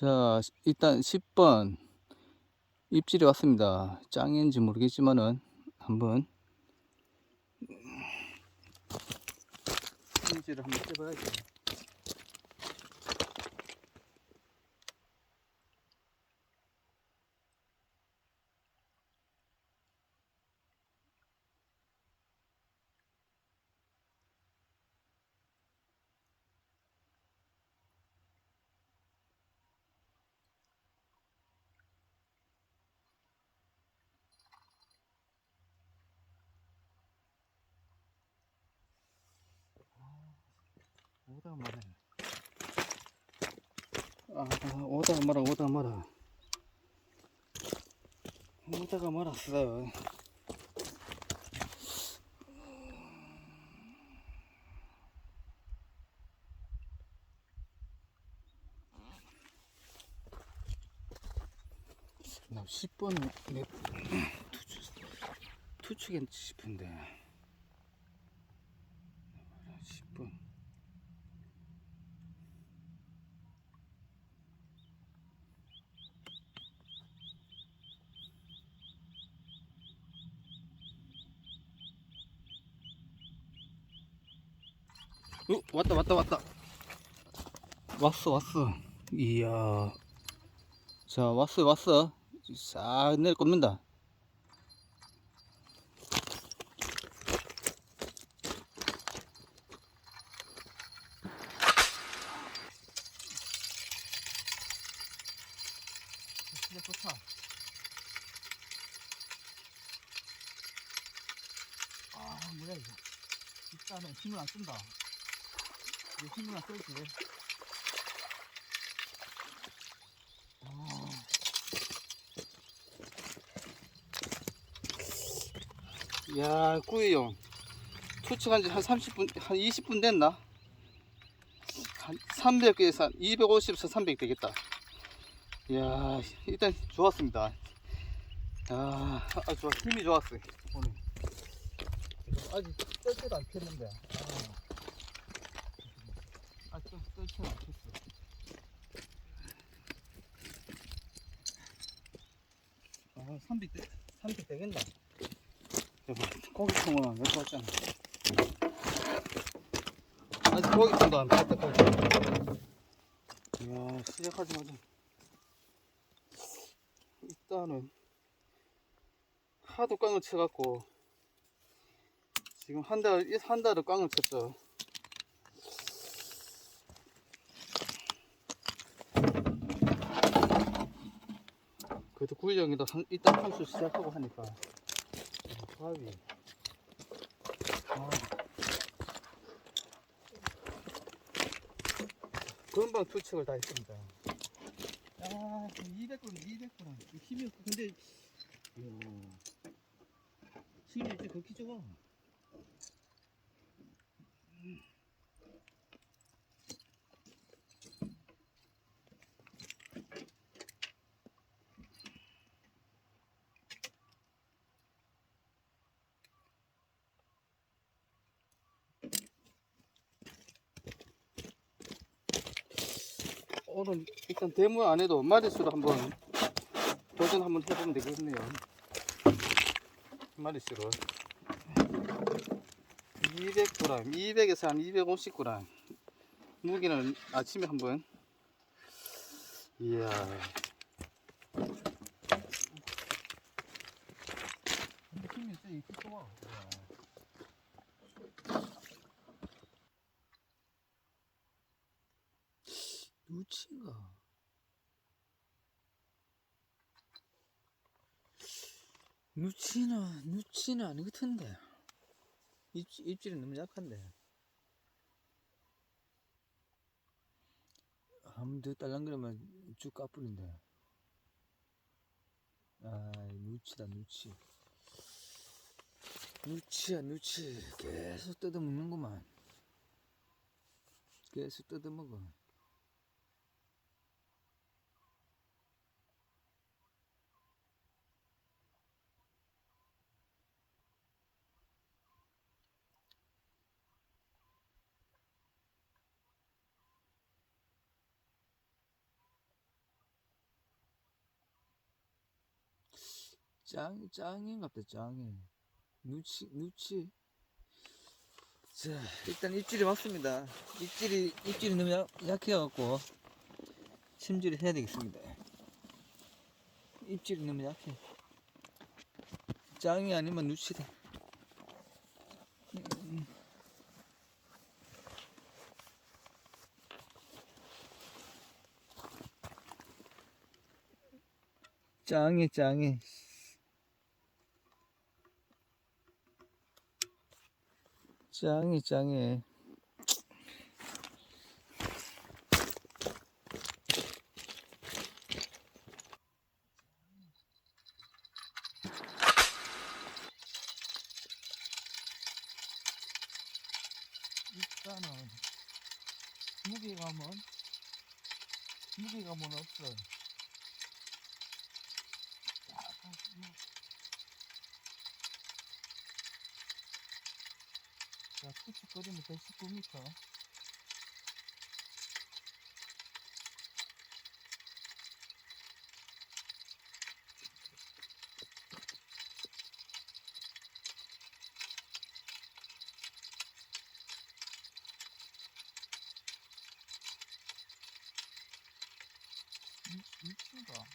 자, 일단 10번 입질이 왔습니다. 짱인지 모르겠지만은 한번 입질을 한번 해봐야죠. 오다 말아. 아, 오다 말아, 오다 말아. 오다가 말았어. 나 10번 몇 투축 투축했지 싶은데 10번 어 왔다 왔다 왔다. 왔어 왔어. 이야. 자 왔어 왔어. 싹 내려 꽂는다 진짜 좋다 아 뭐야 이거 일단은 힘을 안 쓴다 쓸지 아. 야, 꾸이 형. 투척한 지 한 30분, 한 20분 됐나? 한 300에서 250에서 300 되겠다. 야, 일단 좋았습니다. 아, 아 좋아. 힘이 좋았어요. 오늘. 아직 떨지도 않겠는데. 아, 아 않겠어. 아, 300 되, 300 되겠나? 여보, 고기통은 안 갖고 왔잖아. 아직 고기통도 안 뺐다, 고기. 이야, 시작하자마자. 일단은, 하도 꽝을 쳐갖고, 지금 한 달, 한 달을 꽝을 쳤죠. 그래도 구이정이도 일단 한수 시작하고 하니까. 바위. 아. 금방 투척을 다 했습니다. 아, 200건, 200건. 힘이 없고, 근데, 이야. 힘이 이제 그렇게 좋아. 오늘 일단 데모 안 해도 마리수로 한번 도전 한번 해보면 되겠네요. 마리수로. 200g, 200에서 한 250g 무게는 아침에 한번. 이야 힘이 진짜 이렇게 좋아 누치가 아닌 것 같은데. 입질, 입질이 너무 약한데. 한번더 딸랑거리면 쭉 까뿌린데. 아 누치다 누치. 누치야 누치. 계속 뜯어먹는구만. 계속 뜯어먹어 짱, 짱인갑다, 짱이. 누치, 누치. 자, 일단 입질이 왔습니다. 입질이, 입질이 너무 약, 약해갖고, 침질을 해야 되겠습니다. 입질이 너무 약해. 짱이 아니면 누치다. 음. 짱이, 짱이. 짱이, 짱이. 일단은 무게감은 무게감은 없어. 약간 뭐- 자, 툭툭거리면 119m. 미친가?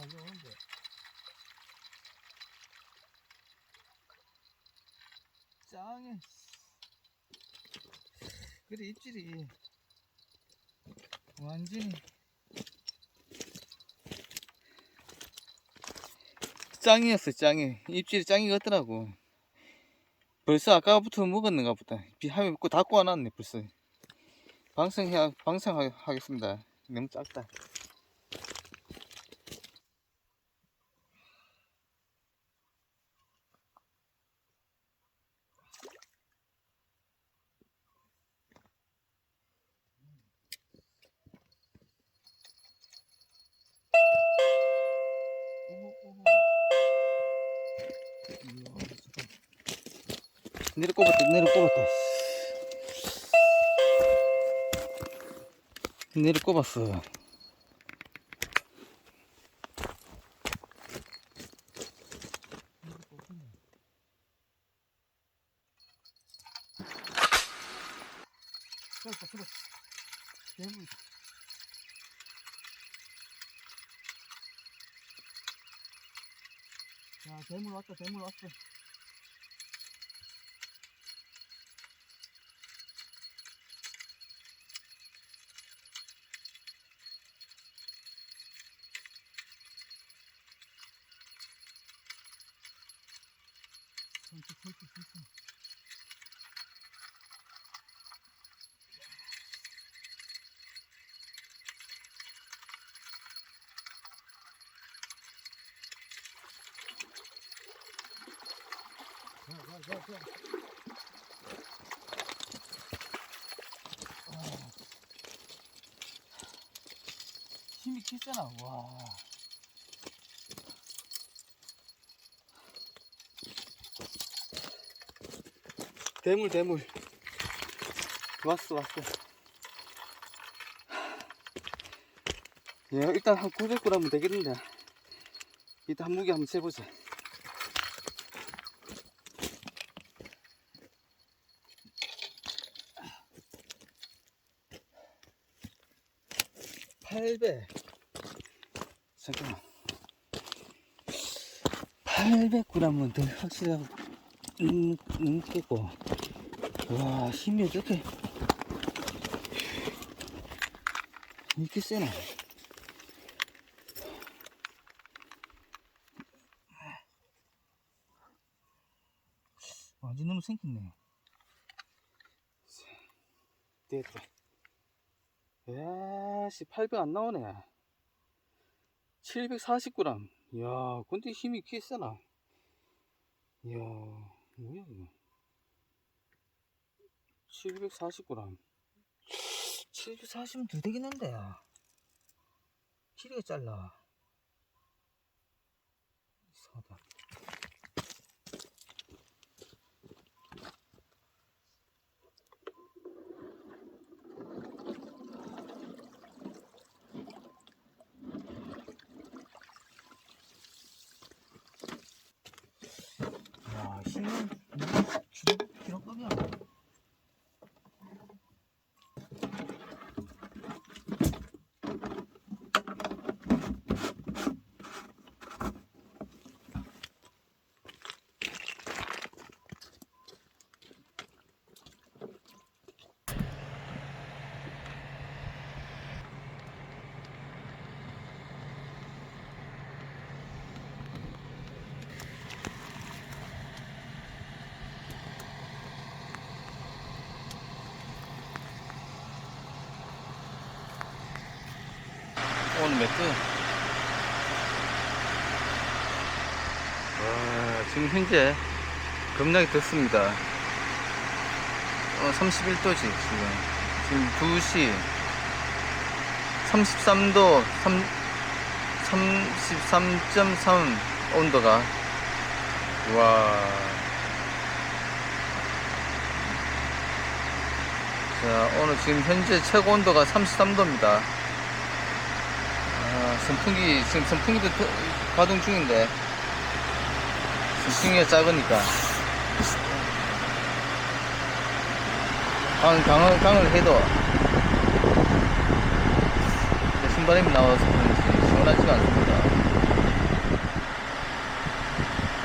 달려오는데? 짱해. 그래 입질이 완전히. 짱이었어 짱이. 입질이 짱이 같더라고. 벌써 아까부터 먹었는가 보다. 비하면 그 닫고 와놨네 벌써. 방생해 방생하겠습니다. 너무 작다 잠깐 내려 꼽았다 내려 꼽았다 내려 꼽았어 그렇다 그렇다 대물 야대물 왔다 대물 왔어 천천히 천천히 천천히 힘이 키세나 와. 대물 대물. 왔어 왔어. 야 일단 한 900g 하면 되겠는데. 일단 한 무게 한번 재보자 팔백 잠깐만. 800g은 더 확실하고 음, 넘겠고. 와 힘이 어떻게 이렇게 세나? 완전 너무 생겼네. 됐다 야씨 800 안 나오네. 740g 이야 근데 힘이 꽤 세나. 이야 뭐야 이거. 740g 740은 더 되겠는데 길이가 잘라. 이상하다 찍는 기록, 기록법이야. 매트. 와, 지금 현재 겁나게 덥습니다. 어, 31도지, 지금. 지금 2시 33도, 3, 33.3 온도가. 와. 자, 오늘 지금 현재 최고 온도가 33도입니다. 아, 선풍기, 지금 선풍기도 더- 가동 중인데, 선풍기가 작으니까. 강, 강을, 강을 해도, 신바람이 나와서 그런지 시원하지가 않습니다.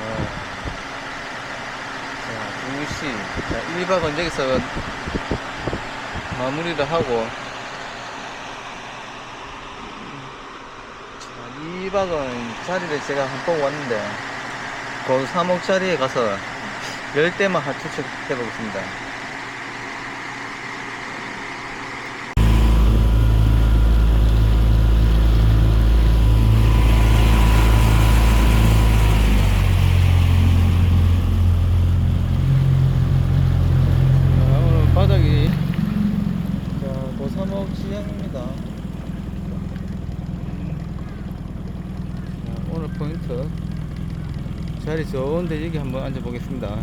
어. 자, 2시. 자, 1박은 여기서 마무리를 하고, 자, 2박은 자리를 제가 한 번 왔는데, 그 3억 자리에 가서 열 대만 하투척 해보겠습니다. 자, 오늘 바닥이 자, 고삼옥 시장입니다. 자, 오늘 포인트 좋은데 여기 한번 앉아 보겠습니다.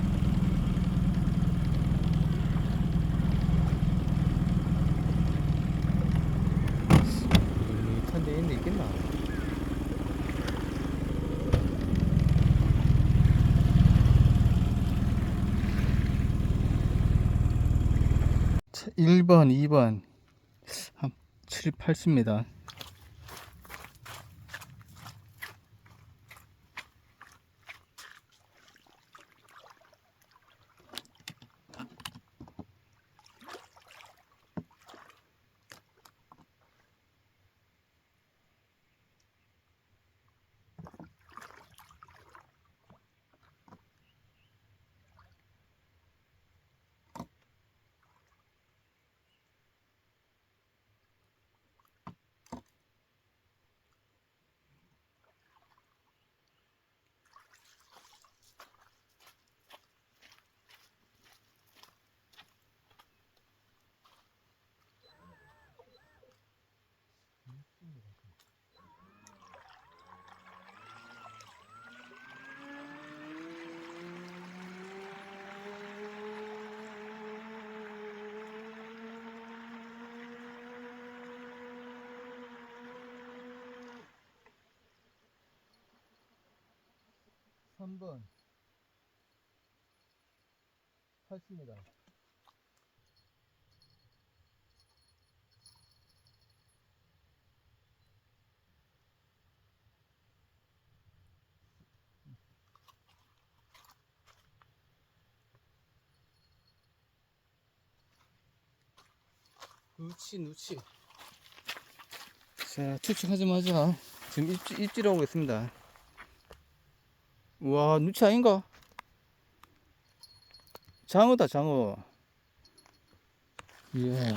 밋밋한 데 있는 있겠나? 자, 1번, 2번 한 7, 80m 삼번. 80m 누치 누치. 자 추측하자마자 지금 입질, 입질 오고 있습니다 우와 누치 아닌가? 장어다 장어 예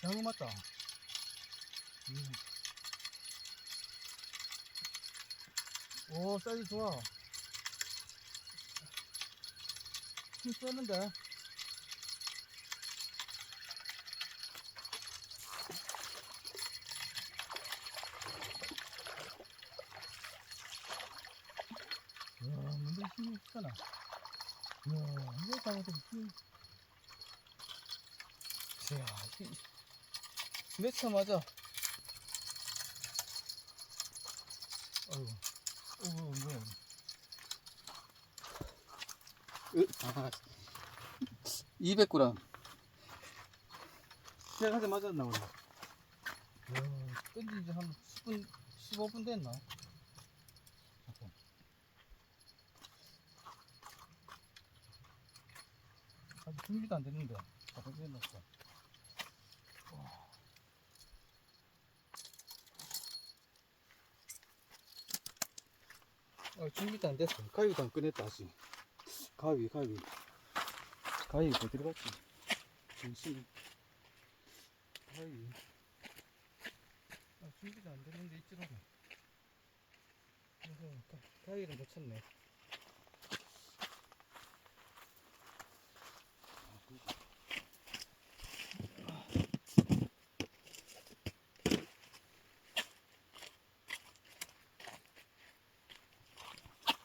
장어 맞다 음. 오 사이즈 좋아 힘 야, 근데 힘이 있잖아. 야, 이거 잡아도 힘. 이야, 몇차 맞아? 어이구, 어이구, 뭐야. 으, 아, 200g. 시작하자 맞았나 오늘 끈지 이제 한 10분, 15분 됐나? 잠깐. 아직 준비도 안 됐는데. 잠깐 해놨어. 아, 준비도 안 됐어. 가위도 안 꺼냈다 아직 가위 가위 가위 어디로 갔지? 정신 가위 아, 준비도 안 됐는데 있지라고. 가, 가위를 못 찾네.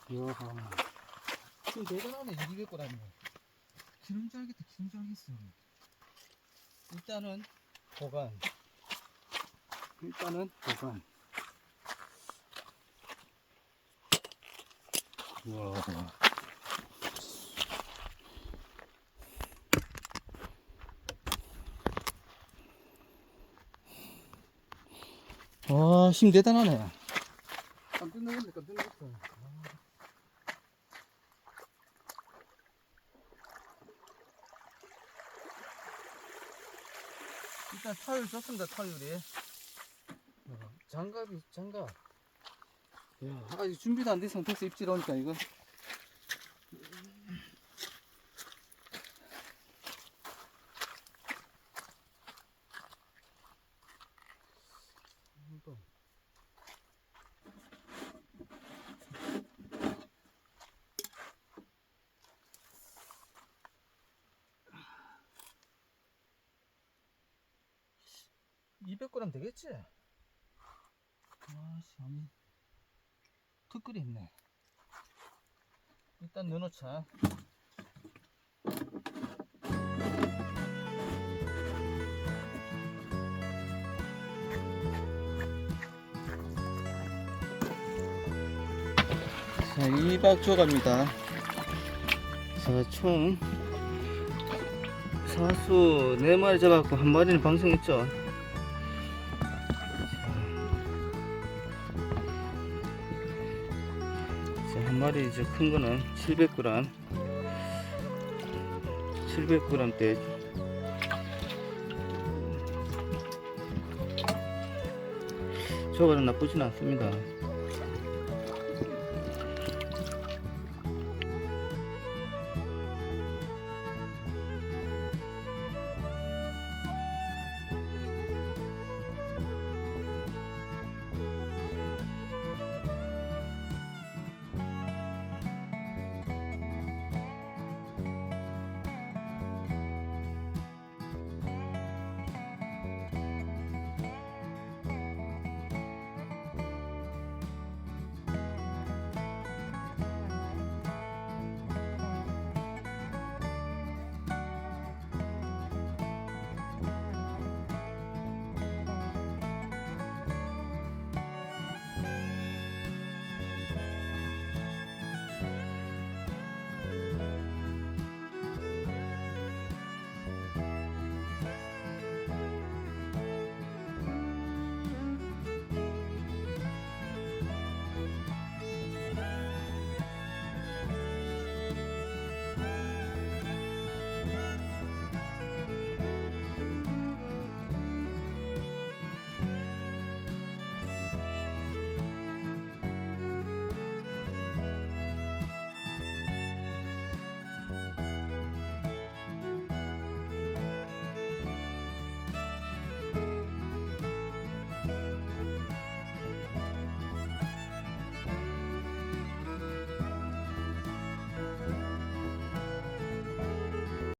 이야 좀 대단하네 200g이면 기름 짤겠다 기름 짤겠어. 일단은 보관. 일단은 보관. 우와. 와 힘 대단하네. 깜짝 놀랐네 깜짝 놀랐어 일단 타율 좋습니다 타율이. 어, 장갑이 장갑. 야 아직 준비도 안된 상태에서 입질 오니까 이거. 한번 200g 되겠지? 아씨 아니 특글이 있네. 일단 넣어놓자. 자 2박 조갑니다. 자 총 사수 4마리 잡았고 한 마리는 방생했죠 마리 이제 큰 거는 700g 700g 대 저거는 나쁘진 않습니다